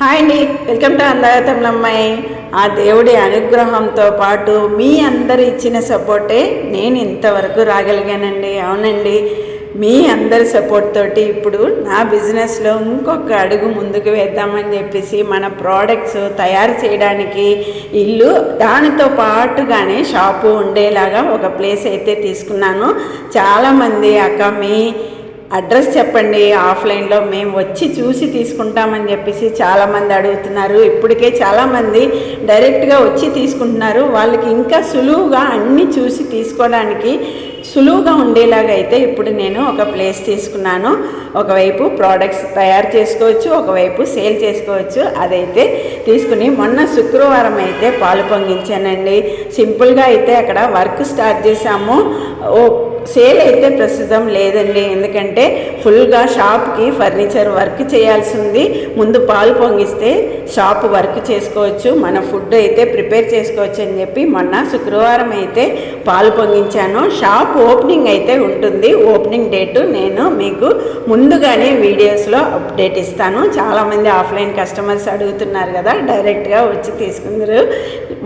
Hi అండి. Welcome to అమ్మాయి ఆ దేవుడి అనుగ్రహంతో పాటు మీ అందరు ఇచ్చిన సపోర్టే నేను ఇంతవరకు రాగలిగానండి. అవునండి. మీ అందరి సపోర్ట్ తోటి ఇప్పుడు నా బిజినెస్లో ఇంకొక అడుగు ముందుకు వేద్దామని చెప్పేసి మన ప్రోడక్ట్స్ తయారు చేయడానికి ఇల్లు దానితో పాటుగానే షాపు ఉండేలాగా ఒక ప్లేస్ అయితే తీసుకున్నాను. చాలామంది అక్క మీ అడ్రస్ చెప్పండి ఆఫ్లైన్లో మేము వచ్చి చూసి తీసుకుంటామని చెప్పేసి చాలామంది అడుగుతున్నారు. ఇప్పటికే చాలామంది డైరెక్ట్గా వచ్చి తీసుకుంటున్నారు. వాళ్ళకి ఇంకా సులువుగా అన్నీ చూసి తీసుకోవడానికి సులువుగా ఉండేలాగా అయితే ఇప్పుడు నేను ఒక ప్లేస్ తీసుకున్నాను. ఒకవైపు ప్రోడక్ట్స్ తయారు చేసుకోవచ్చు ఒకవైపు సేల్ చేసుకోవచ్చు. అదైతే తీసుకుని మొన్న శుక్రవారం అయితే పాలు పొంగించానండి. సింపుల్గా అయితే అక్కడ వర్క్ స్టార్ట్ చేశాము. ఓ సేల్ అయితే ప్రస్తుతం లేదండి. ఎందుకంటే ఫుల్గా షాప్కి ఫర్నిచర్ వర్క్ చేయాల్సి ఉంది ముందు పాలు పొంగిస్తే షాప్ వర్క్ చేసుకోవచ్చు. మన ఫుడ్ అయితే ప్రిపేర్ చేసుకోవచ్చు అని చెప్పి మొన్న శుక్రవారం అయితే పాలు పొంగించాను. షాప్ ఓపెనింగ్ అయితే ఉంటుంది. ఓపెనింగ్ డేటు నేను మీకు ముందుగానే వీడియోస్లో అప్డేట్ ఇస్తాను. చాలామంది ఆఫ్లైన్ కస్టమర్స్ అడుగుతున్నారు కదా డైరెక్ట్గా వచ్చి తీసుకుందరు.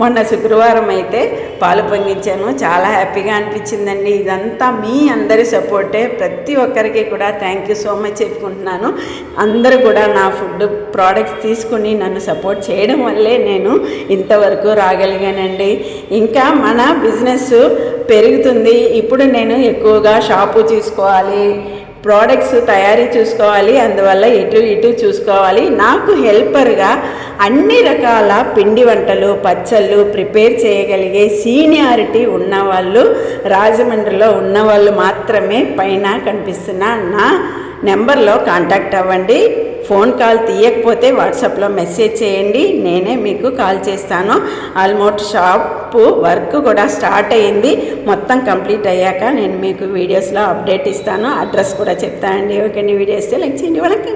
మొన్న శుక్రవారం అయితే పాలు పొంగించాను. చాలా హ్యాపీగా అనిపించిందండి. ఇదంతా మీ అందరి సపోర్టే. ప్రతి ఒక్కరికి కూడా థ్యాంక్ యూ సో మచ్ చెప్పుకుంటున్నాను. అందరూ కూడా నా ఫుడ్ ప్రోడక్ట్స్ తీసుకుని నన్ను సపోర్ట్ చేయడం వల్లే నేను ఇంతవరకు రాగలిగానండి. ఇంకా మన బిజినెస్ పెరుగుతుంది. ఇప్పుడు నేను ఎక్కువగా షాపు తీసుకోవాలి. ప్రోడక్ట్స్ తయారీ చూసుకోవాలి అందువల్ల ఇటు ఇటు చూసుకోవాలి. నాకు హెల్పర్గా అన్ని రకాల పిండి వంటలు పచ్చళ్ళు ప్రిపేర్ చేయగలిగే సీనియారిటీ ఉన్నవాళ్ళు రాజమండ్రిలో ఉన్నవాళ్ళు మాత్రమే పైన కనిపిస్తున్న నా నెంబర్లో కాంటాక్ట్ అవ్వండి. ఫోన్ కాల్ తీయకపోతే వాట్సాప్లో మెసేజ్ చేయండి. నేనే మీకు కాల్ చేస్తాను. ఆల్మోస్ట్ షాప్ వర్క్ కూడా స్టార్ట్ అయ్యింది మొత్తం కంప్లీట్ అయ్యాక నేను మీకు వీడియోస్లో అప్డేట్ ఇస్తాను. అడ్రస్ కూడా చెప్తానండి. ఓకే వీడియోస్ లైక్ చేయండి. వాళ్ళకి